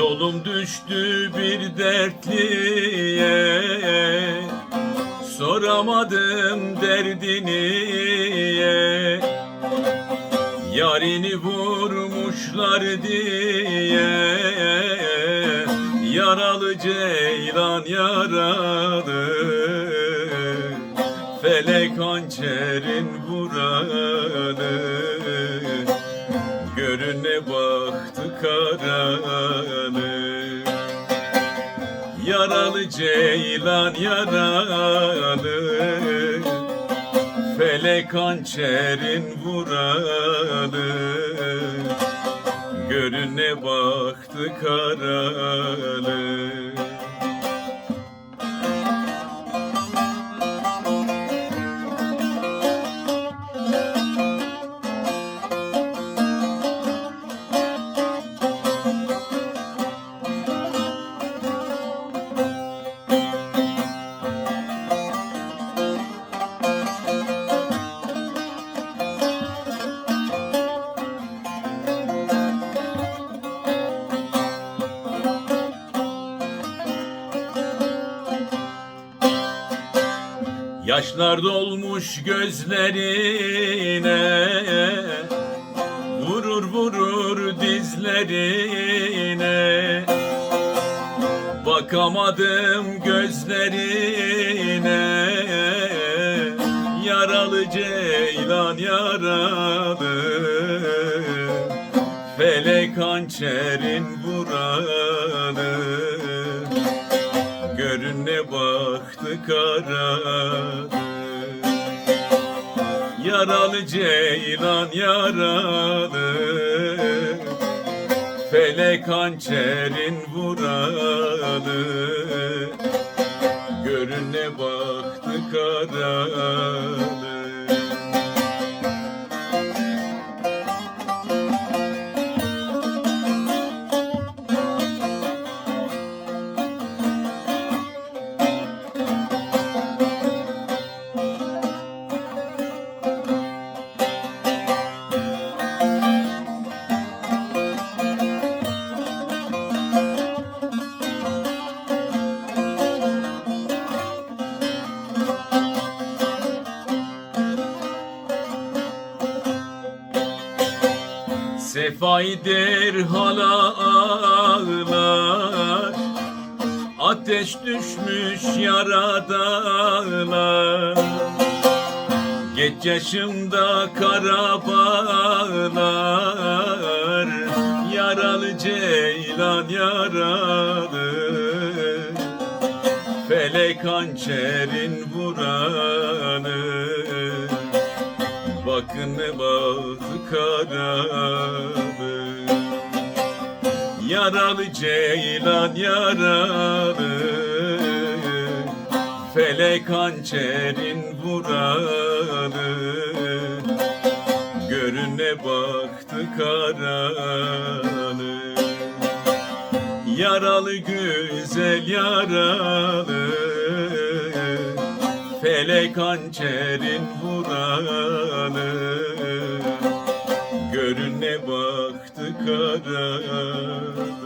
Yolum düştü bir dertliye. Soramadım derdini Yarini vurmuşlar diye. Yaralı ceylan yaralı Felek hançerin vuralı Görüne baktı karalı Yaralı ceylan yaralı. Felek hançerin vuralı. Görüne baktı karalı Yaşlar dolmuş gözlerine Vurur vurur dizlerine. Bakamadım gözlerine Yaralı ceylan yaralı. Felek hançerin vuralı. Görüne baktı karalı Yaralı ceylan yaralı. Felek hançerin vuralı. Görüne baktı karalı Sefaydır hala ağlar Ateş düşmüş yaradalar Geç yaşımda kara bağlar Yaralı ceylan yaralı Felek hançerin vuranı Bakın ne baktı karalı Yaralı ceylan yaralı Felek hançerin vuralı. Görüne baktı karalı Yaralı güzel yaralı Felek hançerin vuralı Görüne baktı karalı